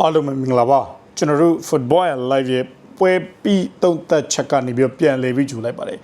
အားလုံးပဲမင်္ဂလာပါကျွန်တော်တို့ football and live ရဲ့ပွဲပြီးသုံးသက်ချက်ကနေပြီးတော့ပြန်လည်ပြီးကြိုလိုက်ပါတယ်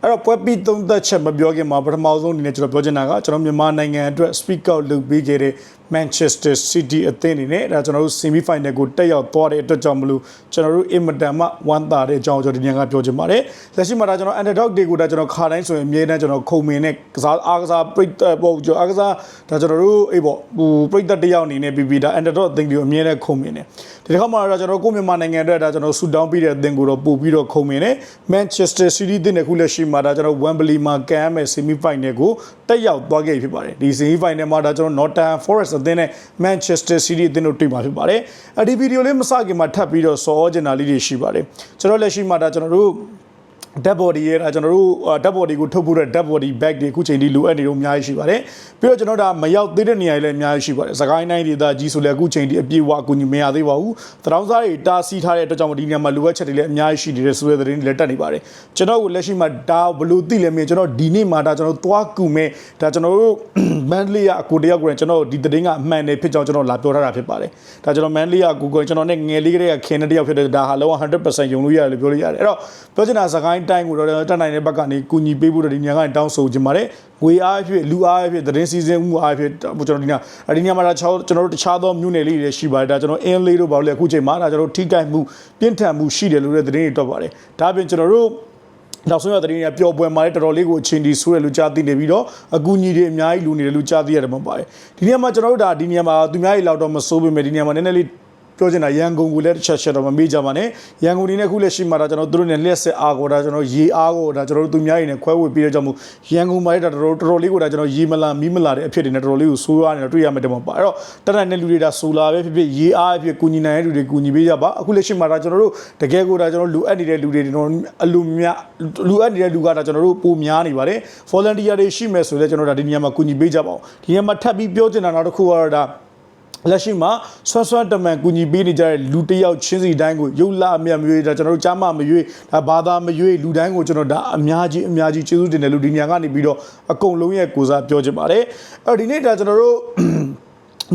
အဲ့တော့ပွဲပြီးသုံးသက်ချက်မပြောခင်မှာပထမဆုံးအနေနဲ့ကျွန်တော်ပြောချင်တာကကျွန်တော်မြန်မာနိုင်ငံအတွက် speak out လုပ်ပေးခဲ့တဲ့ Manchester City အသင်းအနေနဲ့ဒါကျွန်တော်တို့ semi final ကိုတက်ရောက်သွားတဲ့အတွက်ကြောင့်မလို့ကျွန်တော်တို့အင်မတန်မှဝမ်းသာတဲ့အကြောင်းကျွန်တော်ဒီညကပြောချင်ပါတယ်လက်ရှိမှာဒါကျွန်တော် underdog တွေကိုဒါကျွန်တော်ခါတိုင်းဆိုရင်အမြဲတမ်းကျွန်တော်ခုံမင်နဲ့ကစားအားကစားပြိတ္တပေါ့ကျွန်တော်အားကစားဒါကျွန်တော်တို့အေးပေါ့ဟိုပြိတ္တတစ်ယောက်အနေနဲ့ပြီးပြီးဒါ underdog အသင်းတွေကိုအမြဲတမ်းခုံမင်နေဒီတစ်ခါမှတော့ကျွန်တော်ကိုမြန်မာနိုင်ငံအတွက်ဒါကျွန်တော်ဆူတောင်းပြီးတဲ့အသင်းကိုတော့ပို့ပြီးတော့ခုံမင်နေ Manchester City အသင်းနဲ့ခုလက်ရှိမှာဒါကျွန်တော် Wembley မှာကမ်းမဲ့ semi final ကိုတက်ရောက်သွားခဲ့ဖြစ်ပါတယ်ဒီ semi final မှာဒါကျွန်တော် Nottingham Forest အသင်းနဲ့ Manchester City အသင်းတို့တွေ့မှာဖြစ်ပါတယ်အဲဒီဗီဒီယိုလေးမစခင်မှာထပ်ပြီးတော့စောချင်တာလေးတွေရှိပါတယ်ကျွန်တော်လက်ရှိမှာဒါကျွန်တော်တို့ dead body ရဲ့ဒါကျွန်တော်တို့ dead body ကိုထုတ်ဖို့တဲ့ dead body bag တွေအခုချိန်ထိလိုအပ်နေတော့အများကြီးရှိပါတယ်ပြီးတော့ကျွန်တော်ဒါမရောက်သေးတဲ့နေရာတွေလည်းအများကြီးရှိပါတယ်စကိုင်းတိုင်းဒေသကြီးဆိုလည်းအခုချိန်ထိအပြည့်အဝအကူအညီမရသေးပါဘူးသတောင်းစားတွေတားဆီးထားတဲ့အတွက်ကြောင့်ဒီနေရာမှာလိုအပ်ချက်တွေလည်းအများကြီးရှိနေတယ်ဆိုတဲ့သတင်းတွေလည်းတက်နေပါတယ်ကျွန်တော်ကလက်ရှိမှာဒါဘလို့သိလဲမင်းကျွန်တော်ဒီနေ့မှာဒါကျွန်တော်သွားကူမဲ့ဒါကျွန်တော်တို့မန်လေးရအကူတယောက်ကိုကျွန်တော်ဒီသတင်းကအမှန်တယ်ဖြစ်ကြောင်းကျွန်တော်လာပြောထားတာဖြစ်ပါတယ်ဒါကျွန်တော်မန်လေးရအကူကိုကျွန်တော်နဲ့ငယ်လေးကလေးကခင်တဲ့တယောက်ဖြစ်တဲ့ဒါဟာလုံးဝ100%ယုံလို့ရတယ်လို့ပြောလို့ရတယ်အဲ့တော့ပြောချင်တာစကိုင်းတိုင်းကိုတော့တက်နိုင်တဲ့ဘက်ကနေကူညီပေးဖို့တော့ဒီညကနေတောင်းဆိုချင်ပါတယ်ငွေအားဖြစ်လူအားဖြစ်သတင်းစီစဉ်မှုအားဖြစ်ကျွန်တော်ဒီညဒီညမှာကျွန်တော်တို့တခြားသောမြို့နယ်လေးတွေရှိပါတယ်ဒါကျွန်တော်အင်းလေးတို့ဘာလို့လဲအခုချိန်မှာဒါကျွန်တော်ထိကြိုက်မှုပြင်းထန်မှုရှိတယ်လို့လည်းသတင်းတွေတွက်ပါတယ်ဒါပြင်ကျွန်တော်တို့နောက်ဆုံးရတဲ့တင်းပျော်ပွဲမှာလည်းတော်တော်လေးကိုအချင်းဒီဆိုးရလူကြားသိနေပြီးတော့အကူညီတွေအများကြီးလူနေတယ်လူကြားသိရတယ်မပါတယ်ဒီနေရာမှာကျွန်တော်တို့ဒါဒီနေရာမှာသူများကြီးလောက်တော့မစိုးပေမဲ့ဒီနေရာမှာနည်းနည်းလေး ပြောချင်တာရန်ကုန်ကိုလည်းတစ်ချက်ချက်တော့မမေ့ကြပါနဲ့ရန်ကုန်ဒီနေ့ခုလက်ရှိမှာဒါကျွန်တော်တို့နဲ့လက်ဆက်အားကိုဒါကျွန်တော်ရေအားကိုဒါကျွန်တော်တို့သူများတွေနဲ့ခွဲဝေပြီးတော့ကြောင့်မို့ရန်ကုန်မှာလည်းဒါတော်တော်လေးကိုဒါကျွန်တော်ရေမလာမီးမလာတဲ့အဖြစ်တွေနဲ့တော်တော်လေးကိုဆိုးရွားနေတော့တွေ့ရမှာတမပါအဲ့တော့တတ်တဲ့လူတွေဒါဆိုလာပဲဖြစ်ဖြစ်ရေအားဖြစ်ကူညီနိုင်တဲ့လူတွေကူညီပေးကြပါအခုလက်ရှိမှာဒါကျွန်တော်တို့တကယ်ကိုဒါကျွန်တော်လူအပ်နေတဲ့လူတွေကျွန်တော်အလူများလူအပ်နေတဲ့လူကဒါကျွန်တော်တို့ပိုများနေပါတယ် volunteer တွေရှိမယ်ဆိုလည်းကျွန်တော်ဒါဒီနေရာမှာကူညီပေးကြပါအောင်ဒီနေရာမှာထပ်ပြီးပြောချင်တာနောက်တစ်ခုကတော့ဒါ လက်ရှိမှာဆွမ်းဆွမ်းတမန်ကူညီပေးနေကြတဲ့လူတစ်ယောက်ချင်းစီတိုင်းကိုရုပ်လာအမြတ်မရွေးဒါကျွန်တော်တို့ကြားမမရွေးဒါဘာသာမရွေးလူတိုင်းကိုကျွန်တော်ဒါအများကြီးအများကြီးကျေးဇူးတင်တယ်လို့ဒီညကနေပြီးတော့အကုန်လုံးရဲ့ကိုစားပြောချင်ပါတယ်အဲ့ဒီနေ့ဒါကျွန်တော်တို့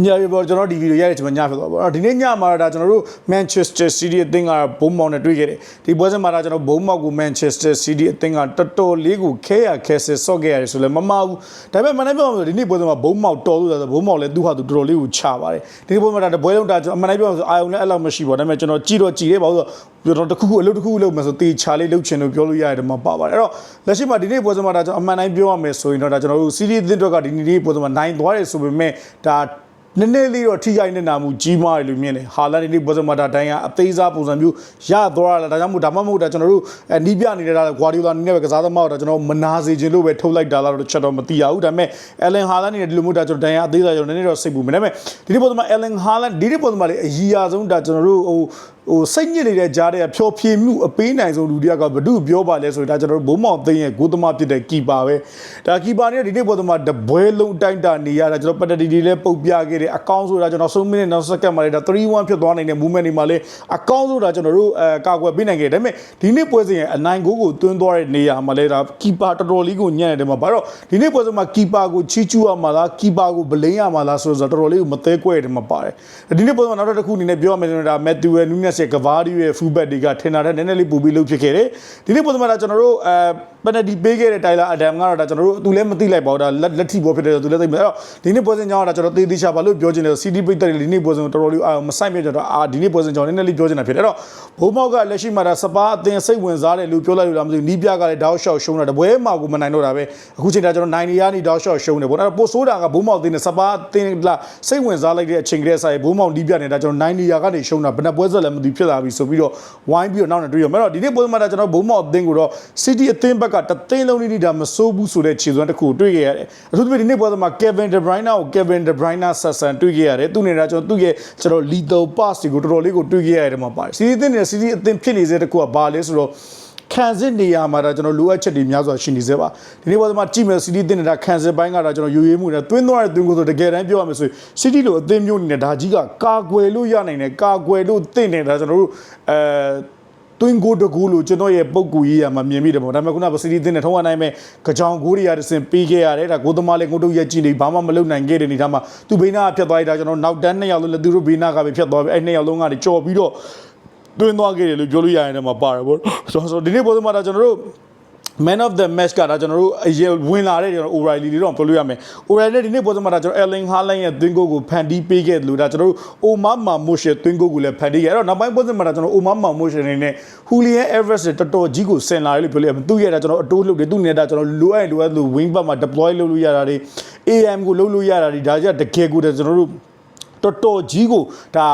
ညရီပေါ်ကျွန်တော်ဒီဗီဒီယိုရိုက်တဲ့ချိန်မှာညဖြစ်သွားပါတော့ဒီနေ့ညမှာဒါကျွန်တော်တို့ Manchester City အသင်းကဘုံမောင်နဲ့တွေ့ခဲ့တယ်ဒီပွဲစဉ်မှာဒါကျွန်တော်ဘုံမောင်ကို Manchester City အသင်းကတော်တော်လေးကိုခဲရခဲဆစ်ဆော့ခဲ့ရတယ်ဆိုလည်းမမဘူးဒါပေမဲ့မနေ့ပြောမှာဒီနေ့ပွဲစဉ်မှာဘုံမောင်တော်လို့ဆိုဘုံမောင်လည်းသူ့ဟာသူတော်တော်လေးကိုချပါတယ်ဒီနေ့ပွဲမှာဒါပွဲလုံးဒါကျွန်တော်အမှန်တိုင်းပြောမှာဆိုအာယုံလည်းအဲ့လောက်မရှိပါဘူးဒါပေမဲ့ကျွန်တော်ကြည့်တော့ကြည့်ရဲပါဘူးဆိုတော့ကျွန်တော်တစ်ခုခုအလုပ်တစ်ခုခုလုပ်မယ်ဆိုတေချာလေးလုပ်ချင်လို့ပြောလို့ရတယ်မှာပါပါတယ်အဲ့တော့လက်ရှိမှာဒီနေ့ပွဲစဉ်မှာဒါကျွန်တော်အမှန်တိုင်းပြောရမယ်ဆိုရင်တော့ဒါကျွန်တော်တို့ City အသင်းတို့ကဒီနေ့ပွဲစဉ်မှာနိုင်သွားတယ်ဆိုပေမဲ့ဒါ နည်းနည်းလေးတော့ထိခိုက်နေတာမှုကြီးမားတယ်လို့မြင်တယ်ဟာလန်ဒီနေ့ဘောဇမတာတိုင်းကအသေးစားပုံစံမျိုးရသွားတာဒါကြောင့်မို့ဒါမှမဟုတ်တာကျွန်တော်တို့အဲနီးပြနေတာဂွာဒီယိုလာနီးနဲ့ပဲကစားသမားတော့ကျွန်တော်မနာစေခြင်းလို့ပဲထုတ်လိုက်တာလားတော့ချက်တော့မသိရဘူးဒါပေမဲ့အလန်ဟာလန်နေဒီလိုမျိုးဒါကျွန်တော်တိုင်းကအသေးစားကျွန်တော်နည်းနည်းတော့စိတ်ပူမယ်ဒါပေမဲ့ဒီနေ့ဘောဇမအလန်ဟာလန်ဒီနေ့ဘောဇမလေးအကြီးအဆုံးဒါကျွန်တော်တို့ဟို ဟိုစိတ်ညစ်နေတဲ့ကြားတဲ့ဖြောဖြေမှုအပေးနိုင်ဆုံးလူတယောက်ကဘု து ပြောပါလဲဆိုရင်ဒါကျွန်တော်တို့ဘုံမောင်သိန်းရဲ့ဂိုးသမားဖြစ်တဲ့ကီပါပဲဒါကီပါနဲ့ဒီနေ့ပေါ်သမားတပွဲလုံးအတိုင်းတာနေရတာကျွန်တော်ပတတီတီလေးပုတ်ပြခဲ့တယ်အကောင့်ဆိုတာကျွန်တော်ဆုံးမိနစ်နောက်စက္ကန့်မှာလေဒါ3-1ဖြစ်သွားနိုင်တဲ့ movement တွေမှာလေအကောင့်ဆိုတာကျွန်တော်တို့အဲကာကွယ်ပေးနိုင်ခဲ့တယ်ဒါပေမဲ့ဒီနေ့ပွဲစဉ်ရဲ့အနိုင်ဂိုးကိုသွင်းသွားတဲ့နေရာမှာလေဒါကီပါတော်တော်လေးကိုညံ့နေတယ်မှာဘာတော့ဒီနေ့ပွဲစဉ်မှာကီပါကိုချီးကျူးရမှာလားကီပါကိုဗလိန်ရမှာလားဆိုတော့တော်တော်လေးကိုမသေးကွဲတယ်မှာပါတယ်ဒီနေ့ပွဲစဉ်မှာနောက်တစ်ခုအနေနဲ့ပြောရမယ်ဆိုတော့ဒါမက်တူဝဲနူးနက်ရဲ့ကဘာဒီရဲ့ fullback တွေကထင်တာတဲ့နည်းနည်းလေးပူပြီးလှုပ်ဖြစ်ခဲ့တယ်ဒီနေ့ပုံစံမှာဒါကျွန်တော်တို့အဲပနတီပေးခဲ့တဲ့တိုင်လာအဒမ်ကတော့ဒါကျွန်တော်တို့သူလည်းမသိလိုက်ပါဘူးဒါလက်လက်ထိပေါ်ဖြစ်တယ်သူလည်းသိမယ်အဲ့တော့ဒီနေ့ပွဲစဉ်ကြောင်းကဒါကျွန်တော်သေသေးချာပါလို့ပြောချင်တယ် CD ပိတ်တယ်ဒီနေ့ပွဲစဉ်တော်တော်လေးအာမဆိုင်ပြကြတော့အာဒီနေ့ပွဲစဉ်ကြောင်းနည်းနည်းလေးပြောချင်တာဖြစ်တယ်အဲ့တော့ဘိုးမောက်ကလက်ရှိမှာဒါစပါအသင်စိတ်ဝင်စားတယ်လို့ပြောလိုက်လို့လားမသိဘူးနီးပြကလည်းတောက်ရှော့ရှုံးတာတပွဲမှာကိုမနိုင်တော့တာပဲအခုချိန်ဒါကျွန်တော်နိုင်နေရနေတောက်ရှော့ရှုံးတယ်ပေါ့အဲ့တော့ပိုဆိုးတာကဘိုးမောက်အသင်နဲ့စပါအသင်လာစိတ်ဝင်စားလိုက်တဲ့အချိန်ကလေးဆိုင်ဘိုးမောက်နီးပြနေတာကျွန်တော်နိုင်နေရကနေရှုံးတာဘယ်နှပွဲဆက်လည်းမသိဖြစ်လာပြီဆိုပြီးတော့ဝိုင်းပြီးတော့နောက်နဲ့တွေ့ရမယ်အဲ့တော့ဒီနေ့ပွဲမှာဒါကျွန်တော်ဘုံမောက်အသင်းကိုတော့ City အသင်းဘက်ကတသိန်းလုံးလေးဒါမစိုးဘူးဆိုတဲ့ခြေစွမ်းတစ်ခုတွေ့ခဲ့ရတယ်အထူးသဖြင့်ဒီနေ့ပွဲမှာ Kevin De Bruyne ကို Kevin De Bruyne ဆက်ဆံတွေ့ခဲ့ရတယ်သူနေတာကျွန်တော်သူ့ရဲ့ကျွန်တော် lethal pass တွေကိုတော်တော်လေးကိုတွေ့ခဲ့ရတယ်မှာပါတယ် City အသင်းနဲ့ City အသင်းဖြစ်နေစေတဲ့တစ်ခုကဘာလဲဆိုတော့ ခံစစ်နေရာမှာဒါကျွန်တော်လိုအပ်ချက်တွေများစွာရှိနေသေးပါဒီနေ့ပေါ်မှာကြည့်မယ်စီးတီးတင်နေတာခံစစ်ပိုင်းကတော့ကျွန်တော်ယူရေးမှုနဲ့တွင်းသွားတဲ့တွင်းကိုဆိုတကယ်တမ်းပြောရမယ်ဆိုရင်စီးတီးလိုအသင်းမျိုးအနေနဲ့ဒါကြီးကကာကွယ်လို့ရနိုင်တယ်ကာကွယ်လို့တင့်တယ်ဒါကျွန်တော်တို့အဲတွင်းကိုတကူလို့ကျွန်တော်ရဲ့ပုံကူကြီးရမှာမြင်မိတယ်ပေါ့ဒါပေမဲ့ခုနကစီတီတင်းနဲ့ထုံးဝနိုင်မဲ့ကြောင်ကိုရီးယားတစင်ပေးခဲ့ရတယ်ဒါကိုသမားလေးကိုတို့ရဲ့ကြည့်နေဘာမှမလုပ်နိုင်ခဲ့တဲ့နေသားမှာသူဘေးနာကဖြတ်သွားရတာကျွန်တော်နောက်တန်းနှစ်ယောက်လုံးလည်းသူတို့ဘေးနာကပဲဖြတ်သွားပြီအဲ့နှစ်ယောက်လုံးကနေကြော်ပြီးတော့ တွင်းသွားခဲ့တယ်လို့ပြောလို့ရရင်တော့ပါတယ်ပေါ့ဆိုတော့ဒီနေ့ပုံစံမှာဒါကျွန်တော်တို့ man of the match ကဒါကျွန်တော်တို့အရင်ဝင်လာတဲ့ကျွန်တော် O'Reilly လေးတော့ပြောလို့ရမယ်။ O'Reilly ဒီနေ့ပေါ်စမှာဒါကျွန်တော် Erling Haaland ရဲ့ twin goal ကိုဖန်တီးပေးခဲ့တယ်လို့ဒါကျွန်တော်တို့ Omar Marmoush ရဲ့ twin goal ကိုလည်းဖန်တီးခဲ့။အဲ့တော့နောက်ပိုင်းပေါ်စမှာဒါကျွန်တော် Omar Marmoush အနေနဲ့ Julian Alvarez တော်တော်ကြီးကိုဆင်လာတယ်လို့ပြောလို့ရမယ်။သူ့ရဲ့ဒါကျွန်တော်အတိုးလုပ်တယ်သူ့နဲ့ဒါကျွန်တော်လိုအပ်လိုအပ်လို့ wing back မှာ deploy လုပ်လို့ရတာတွေ AM ကိုလုပ်လို့ရတာတွေဒါကြတကယ်ကိုဒါကျွန်တော်တို့ တော်တော်ကြီးကိုဒါ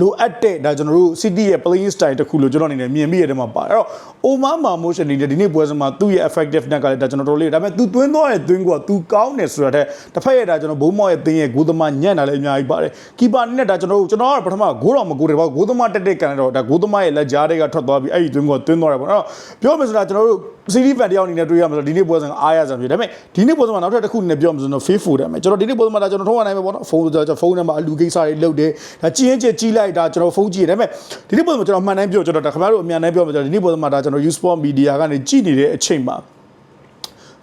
လိုအပ်တဲ့ဒါကျွန်တော်တို့ City ရဲ့ playing style တစ်ခုလို့ကျွန်တော်အနေနဲ့မြင်မိရတဲ့မှာပါအဲ့တော့ Omar Marmoush အနေနဲ့ဒီနေ့ပွဲစဉ်မှာသူ့ရဲ့ effectiveness ကလည်းဒါကျွန်တော်တို့လေးဒါပေမဲ့ तू သွင်းသွားတဲ့သွင်းက तू ကောင်းတယ်ဆိုတာတဲ့တစ်ဖက်ရဲ့ဒါကျွန်တော်ဘုံမောက်ရဲ့တင်းရဲ့ဂိုးသမားညံ့တာလည်းအများကြီးပါတယ်ကီပါအနေနဲ့ဒါကျွန်တော်တို့ကျွန်တော်ကပထမဂိုးတော်မဂိုးတယ်ပေါ့ဂိုးသမားတက်တက်ကန်တော့ဒါဂိုးသမားရဲ့လက်ကြားတွေကထွက်သွားပြီးအဲ့ဒီသွင်းကသွင်းသွားတယ်ပေါ့အဲ့တော့ပြောမယ်ဆိုတာကျွန်တော်တို့စီရီဖန်တယောက်အနေနဲ့တွေ့ရမှာဆိုဒီနေ့ပွဲစဉ်အားရစံဖြစ်ဒါပေမဲ့ဒီနေ့ပွဲစဉ်မှာနောက်ထပ်တစ်ခုနဲ့ပြောမှဆိုတော့ faithful တယ်မယ်ကျွန်တော်ဒီနေ့ပွဲစဉ်မှာဒါကျွန်တော်ထုံးရနိုင်မယ်ပေါ့နော်ဖုန်းကျွန်တော်ဖုန်းထဲမှာအလူကိစ္စတွေလုပ်တယ်ဒါကြည့်ရင်ကြည့်ကြည့်လိုက်ဒါကျွန်တော်ဖုန်းကြည့်တယ်ဒါပေမဲ့ဒီနေ့ပွဲစဉ်မှာကျွန်တော်မှန်တိုင်းပြောကျွန်တော်ဒါခင်ဗျားတို့အမြန်တိုင်းပြောမှာကျွန်တော်ဒီနေ့ပွဲစဉ်မှာဒါကျွန်တော် Usport Media ကနေကြည့်နေတဲ့အချိန်မှာ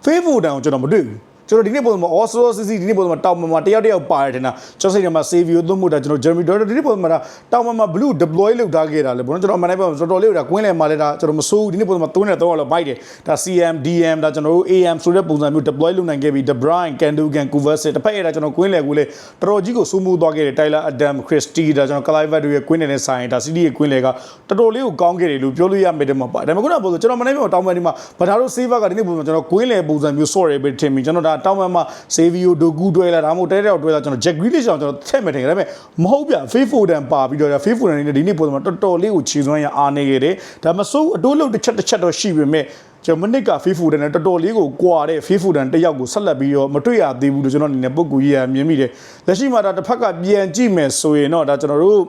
faithful တန်ကိုကျွန်တော်မတွေ့ဘူး ကျွန်တော်ဒီနေ့ပုံမှာ Oslo CC ဒီနေ့ပုံမှာတောင်မှာတယောက်တယောက်ပါတယ်ထင်တာကျွန်တော်စိတ်ထဲမှာ save သွင်းမှုတာကျွန်တော် Jeremy Doyle ဒီနေ့ပုံမှာတောင်မှာ blue deploy လုပ်ထားခဲ့တာလေဘုန်းကျွန်တော်အမှန်တိုင်းပြောတော်တော်လေးဒါကွင်းလည်မှာလဲဒါကျွန်တော်မစိုးဘူးဒီနေ့ပုံမှာ3နဲ့3လောက်ဘိုက်တယ်ဒါ CM DM ဒါကျွန်တော်တို့ AM ဆိုတဲ့ပုံစံမျိုး deploy လုပ်နိုင်ခဲ့ပြီး De Bruyne Gundogan Kovacic တစ်ဖက်ရတာကျွန်တော်ကွင်းလည်ကိုလေတော်တော်ကြီးကိုစိုးမိုးသွားခဲ့တယ် Tyler Adam Christie ဒါကျွန်တော် Clive တို့ရဲ့ကွင်းလည်နဲ့ဆိုင်ဒါ City ရဲ့ကွင်းလည်ကတော်တော်လေးကိုကောင်းခဲ့တယ်လို့ပြောလို့ရမယ်တဲ့မှာပါဒါပေမဲ့ခုနကပြောဆိုကျွန်တော်မနေ့ကတောင်ပန်ဒီမှာဗဒါတို့ saver ကဒီနေ့ပုံစံကျွန်တော်ကွင်းလည်ပုံစံမျိုး sorry ပဲထင်ပြီးကျွန်တော်ဒါတောင်ပန်မှာ Savio Doku တွဲလာဒါမှမဟုတ်တဲတဲတွဲလာကျွန်တော် Jack Grealish အောင်ကျွန်တော်ထည့်မယ်ထင်တယ်ဒါပေမဲ့မဟုတ်ပြ Faithful တန်ပါပြီးတော့ Faithful တန်နေဒီနေ့ပုံစံမှာတော်တော်လေးကိုခြေစွမ်းရအားနေခဲ့တယ်ဒါမစိုးအတိုးလုံးတစ်ချက်တစ်ချက်တော့ရှိပေမဲ့ကျွန်တော်မနစ်က Faithful တန်နဲ့တော်တော်လေးကိုကွာတဲ့ Faithful တန်တစ်ယောက်ကိုဆက်လက်ပြီးတော့မတွေ့ရသေးဘူးလို့ကျွန်တော်အနေနဲ့ပုံကူကြီးရမြင်မိတယ်လက်ရှိမှာဒါတစ်ဖက်ကပြန်ကြည့်မယ်ဆိုရင်တော့ဒါကျွန်တော်တို့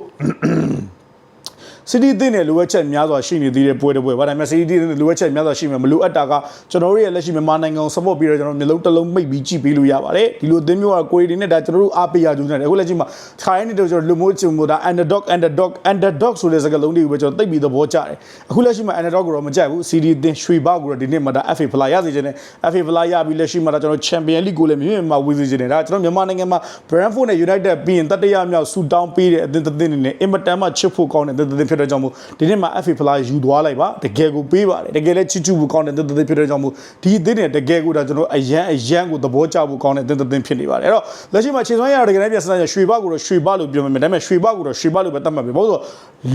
စီတီတင်းနဲ့လိုအပ်ချက်များစွာရှိနေသေးတဲ့ပွဲတစ်ပွဲ။ဘာဒါမှစီတီတင်းနဲ့လိုအပ်ချက်များစွာရှိမယ်မလိုအပ်တာကကျွန်တော်တို့ရဲ့လက်ရှိမြန်မာနိုင်ငံကို support ပြီးတော့ကျွန်တော်မျိုးလုံးတစ်လုံးမိတ်ပြီးကြည့်ပေးလို့ရပါတယ်။ဒီလိုအသင်းမျိုးကကိုရီတွေနဲ့ဒါကျွန်တော်တို့အားပေးရကြုံနေတယ်။အခုလက်ရှိမှာခါရနေတော့ကျွန်တော်လူမျိုးချုံမို့ဒါ underdog underdog underdog ဆိုတဲ့စကားလုံးတွေကိုပဲကျွန်တော်သိပြီးသဘောကျတယ်။အခုလက်ရှိမှာ underdog ကိုတော့မကြိုက်ဘူး။ CD တင်းရွှေဘောက်ကိုတော့ဒီနေ့မှာဒါ FA Fly ရစေချင်တယ်။ FA Fly ရပြီးလက်ရှိမှာဒါကျွန်တော် Champion League ကိုလည်းမြင့်မြတ်မှာဝေစေချင်တယ်။ဒါကျွန်တော်မြန်မာနိုင်ငံမှာ Brentford နဲ့ United ပြီးရင်တတိယမြောက်ဆူတောင်းပေးတဲ့အသင်းတစ်သင်းအနေနဲ့အင်မတန်မှချစ်ဖို့ကောင်းတဲ့အသင်းတစ်သင်းဖြစ်တဲ့ကြောင့်မို့ဒီနေ့မှာ FA Fly ယူသွားလိုက်ပါတကယ်ကိုပေးပါတယ်တကယ်လည်းချစ်ချူဖို့ကောင်းတဲ့အသင်းတစ်သင်းဖြစ်တဲ့ကြောင့်မို့ဒီအသင်းနဲ့တကယ်ကိုဒါကျွန်တော်အရန်အရန်ကိုသဘောကျဖို့ကောင်းတဲ့အသင်းတစ်သင်းဖြစ်နေပါတယ်အဲ့တော့လက်ရှိမှာခြေစွမ်းရတကယ်လည်းပြန်စမ်းရရွှေဘကိုတော့ရွှေဘလို့ပြောမယ်ဒါပေမဲ့ရွှေဘကိုတော့ရွှေဘလို့ပဲသတ်မှတ်ပြီဘာလို့ဆို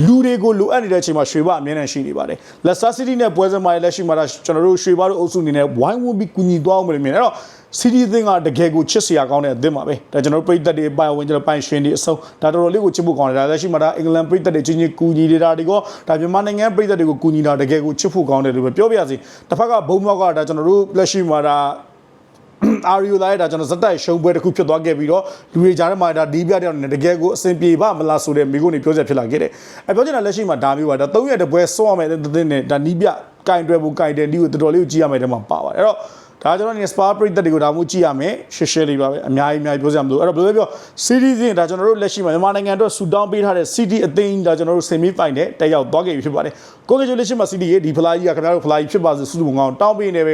လူတွေကိုလိုအပ်နေတဲ့အချိန်မှာရွှေဘအမြဲတမ်းရှိနေပါတယ်လက်စတာစီးတီးနဲ့ပွဲစဉ်မှာလက်ရှိမှာကျွန်တော်တို့ရွှေဘတို့အုပ်စုအနေနဲ့ဝိုင်းဝန်းပြီးကူညီသွားအောင်လို့မြင်တယ်အဲ့တော့ စီဒီသင်းကတကယ်ကိုချစ်စရာကောင်းတဲ့အသင်းပါပဲဒါကျွန်တော်တို့ပြည်သက်တွေပိုင်ဝင်ကျွန်တော်ပိုင်ရှင်တွေအဆုံးဒါတော်တော်လေးကိုချစ်ဖို့ကောင်းတယ်ဒါလက်ရှိမှာဒါအင်္ဂလန်ပြည်သက်တွေချင်းချင်းကူညီနေတာဒီကောဒါမြန်မာနိုင်ငံပြည်သက်တွေကိုကူညီတာတကယ်ကိုချစ်ဖို့ကောင်းတယ်လို့ပဲပြောပြရစီတစ်ဖက်ကဘုံမောက်ကဒါကျွန်တော်တို့လက်ရှိမှာဒါအာရီယိုလာရဲ့ဒါကျွန်တော်ဇက်တိုက်ရှုံးပွဲတစ်ခုဖြစ်သွားခဲ့ပြီးတော့လူတွေကြားထဲမှာဒါဒီပြတဲ့အနေနဲ့တကယ်ကိုအဆင်ပြေပါမလားဆိုတဲ့မိကုန်းတွေပြောချက်ဖြစ်လာခဲ့တယ်။အဲပြောချင်တာလက်ရှိမှာဒါမျိုးပါဒါ၃ရက်တပွဲစောရမယ်တဲ့တဲ့နဲ့ဒါနီးပြကင်တွယ်ဖို့ကင်တယ်ဒီကိုတော်တော်လေးကိုကြည့်ရမယ်တဲ့မှာပါပါတယ်။အဲ့တော့ ဒါကျွန်တော်နေ spa ပရိသတ်တွေကိုဒါမှကြည့်ရမယ်ရှယ်ရှယ်လေးပါပဲအများကြီးအများကြီးပြောစရာမလိုအဲ့တော့ဘယ်လိုပြော series ရင်ဒါကျွန်တော်တို့လက်ရှိမှာမြန်မာနိုင်ငံအတွက်ဆူတောင်းပေးထားတဲ့ CD အသိန်းဒါကျွန်တော်တို့ semi final တက်ရောက်သွားခဲ့ပြီဖြစ်ပါတယ် congratulation မှာ CD ရဲ့ဒီဖလားကြီးကခင်ဗျားတို့ဖလားကြီးဖြစ်ပါစေစုစုပေါင်းအောင်တောင်းပေးနေပဲ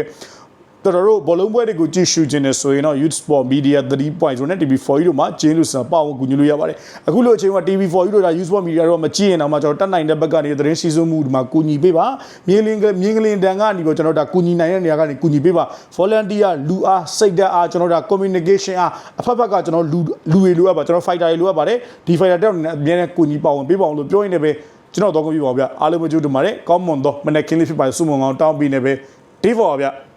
တော်တော်တို့ဘောလုံးပွဲတွေကိုကြည့်ရှုခြင်းနဲ့ဆိုရင်တော့ Youth Sport Media 3.0နဲ့ TV4 တို့မှာကျင်းလို့စတာပေါ့ကူညီလို့ရပါတယ်အခုလိုအချိန်မှာ TV4 တို့ဒါ Youth Sport Media တို့မကြည့်ရင်တော့မှကျွန်တော်တက်နိုင်တဲ့ဘက်ကနေသတင်းစီးဆင်းမှုဒီမှာကူညီပေးပါမြင်းလင်းမြင်းကလင်းတန်ကနေပြီးကျွန်တော်ဒါကူညီနိုင်တဲ့နေရာကနေကူညီပေးပါ volunteer လူအားစိတ်ဓာတ်အားကျွန်တော်ဒါ communication အားအဖက်ဖက်ကကျွန်တော်လူလူတွေလိုအပ်ပါကျွန်တော် fighter တွေလိုအပ်ပါတယ်ဒီ fighter တောက်နေအများနဲ့ကူညီပါဝင်ပေးပါအောင်လို့ပြောရင်းနဲ့ပဲကျွန်တော်တော့ကူညီပါဗျအားလုံးမကြိုးတူပါတယ်ကောင်းမွန်တော့မနေ့ကင်းလေးဖြစ်ပါစုံမအောင်တောင်းပြီးနေပဲ D4 ဗျ